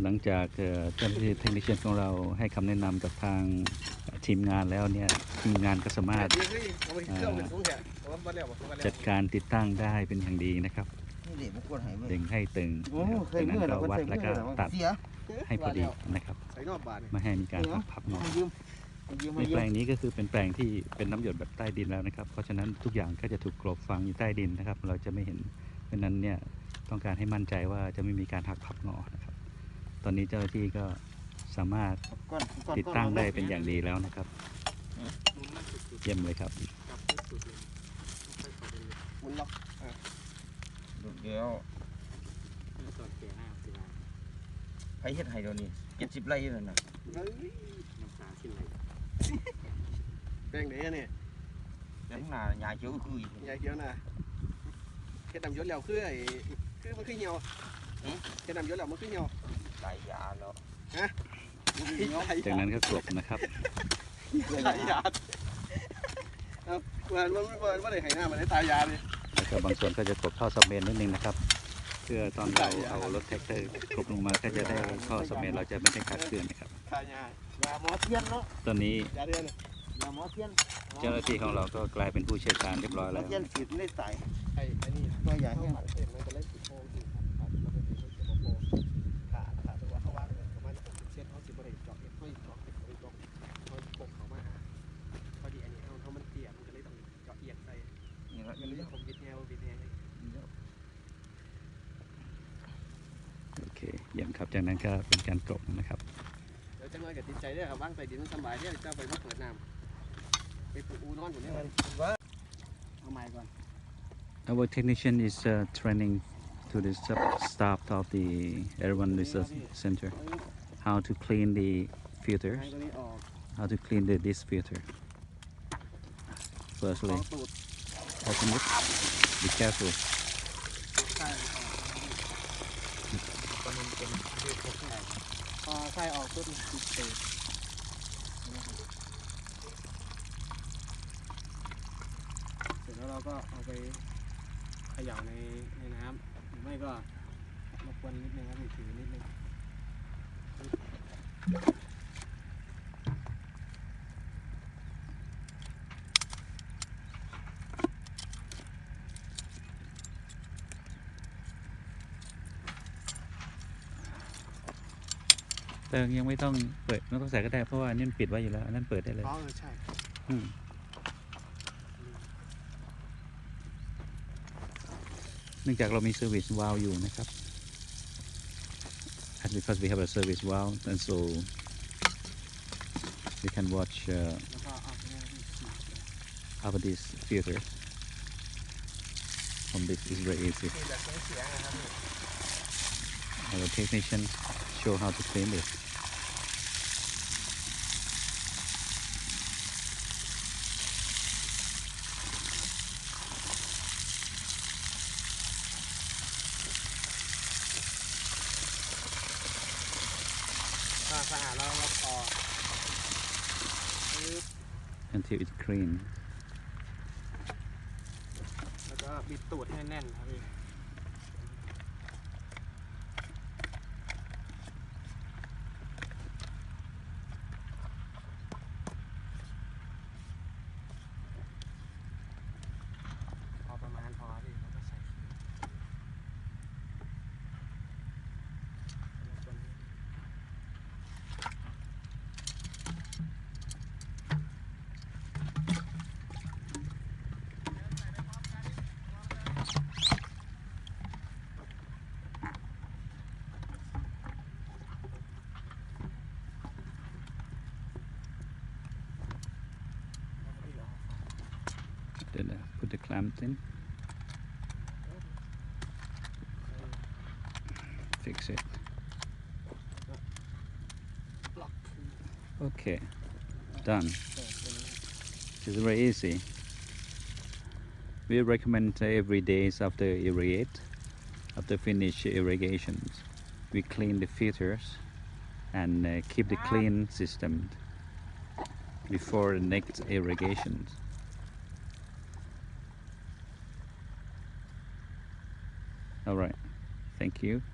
เดี๋ยวหลังจากเอ่อเจ้าหน้าที่เทคนิคของเราให้คำแนะนำกับทางทีมงานแล้วเนี่ยทีมงานก็สามารถดีขึ้นเอาไปเครื่องเป็นสูงแค่เพราะว่าบ่แล้วบ่ว่าแล้วจัดการติดตั้งได้เป็นอย่างดีนะครับนี่เด็กมันควรหายไปดึงให้ตึงโอ้นะครับเคยจากนั้นเมื่อก็เราก็วัดใส่แล้วก็เมื่อเราตัดเสียให้พอดีนะครับใส่นอกบาทนี่ไม่ให้มีการหักพับงอมายืมมายืมในมายืแปลมงนี้ก็คือเป็นแปลงที่เป็นน้ำหยดแบบใต้ดินแล้วนะครับ เพราะฉะนั้นทุกอย่างก็จะถูกกลบฝังอยู่ใต้ดินนะครับ เราจะไม่เห็นเพราะฉะนั้นเนี่ยต้องการให้มั่นใจว่าจะไม่มีการหักพับงอนะครับ ตอนนี้เจ้าหน้าที่ก็สามารถก่อนก่อนติดตั้งได้เป็นอย่างดีแล้วนะครับมุนมันสุดเยี่ยมเลยครับๆจับสุดๆเลยมุนล็อกเดี๋ยวตอนแก่หน้าสิว่าใครเฮ็ดให้เดี๋ยวนี้เจ็ดสิบไร่แล้วนะเฮ้ยน้ำตาขึ้นเลยแป้งไหนอะเนี่ยแต่ข้างหน้ายาเขียวก็คืออีกยายเขียวน่ะเฮ็ดดำยศแล้วคือไอ้คือมันคือเหี่ยวเฮ็ดดำยศแล้วมันคือเหี่ยว หลายยาแล้วจากนั้นก็กลบนะครับตายยาเอามันมันมันมันได้ให้หน้ามันได้ตายยาเลยแล้วก็บางส่วนก็จะกลบท่อซับเมนนิดนึงนะครับ เพื่อตอนเราเอารถแท็กเตอร์กลบลงมาก็จะได้ท่อซับเมนเราจะไม่ได้ขาดเคลื่อนนะครับตายยายาหมอเทียนเนาะตอนนี้ยาเดือนยาหมอเทียนเจ้าหน้าที่ของเราก็กลายเป็นผู้เชี่ยวชาญเรียบร้อยหมอแล้วเทียนฉีดไม่ใส่ไอ้ไอ้นี่ตัวยาแห้งเห็นมัน เคเยี่ยมครับ จากนั้นก็เป็นการกลบนะครับเดี๋ยวจังเลยกับติดใจได้อครับว่างใส่ดินมันสบายเนี่ยเจ้าไปมาเปิดน้ำไปปลูกอูนอนอยู่เนี่ยเอาไม้ก่อน Our technician is uh, training to the sub- staff of the Erwan Research Center how to clean the ไม้ filters, ตัวนี้ออก how to clean the this filter. ขอ Firstly, ตูด open it. Be careful. ใส่ออก พอใส่ออกปุ๊บมันติดเตะเสร็จแล้วเราก็เอาไปเขย่าในในน้ำหรือไม่ก็มากวนนิดนึงครับถือนิดนึง แต่ยังไม่ต้องเปิดไม่ต้องใส่ก็ได้เพราะว่าอันนี่มันปิดไว้อยู่แล้วอันนั้นเปิดได้เลยอ๋อเออใช่ อืมเนื่องจากเรามี service valve อยู่นะครับ and because we have a service valve and so we can watch uh, แล้วก็เอาไปให้ที่ฉีดเลย out of this filter from this is very easy ฉีดแบบเสียงๆนะครับ our technician show how to clean this ถ้าสะอาดแล้วเราออกปึ๊บ until it's clean แล้วก็บิดตูดให้แน่นครับพี่ the, put the clamp in. Fix it. Okay done. It's very easy. We recommend every day after irrigate after finish irrigations we clean the filters and uh, keep the clean system before the next irrigations. All right. Thank you.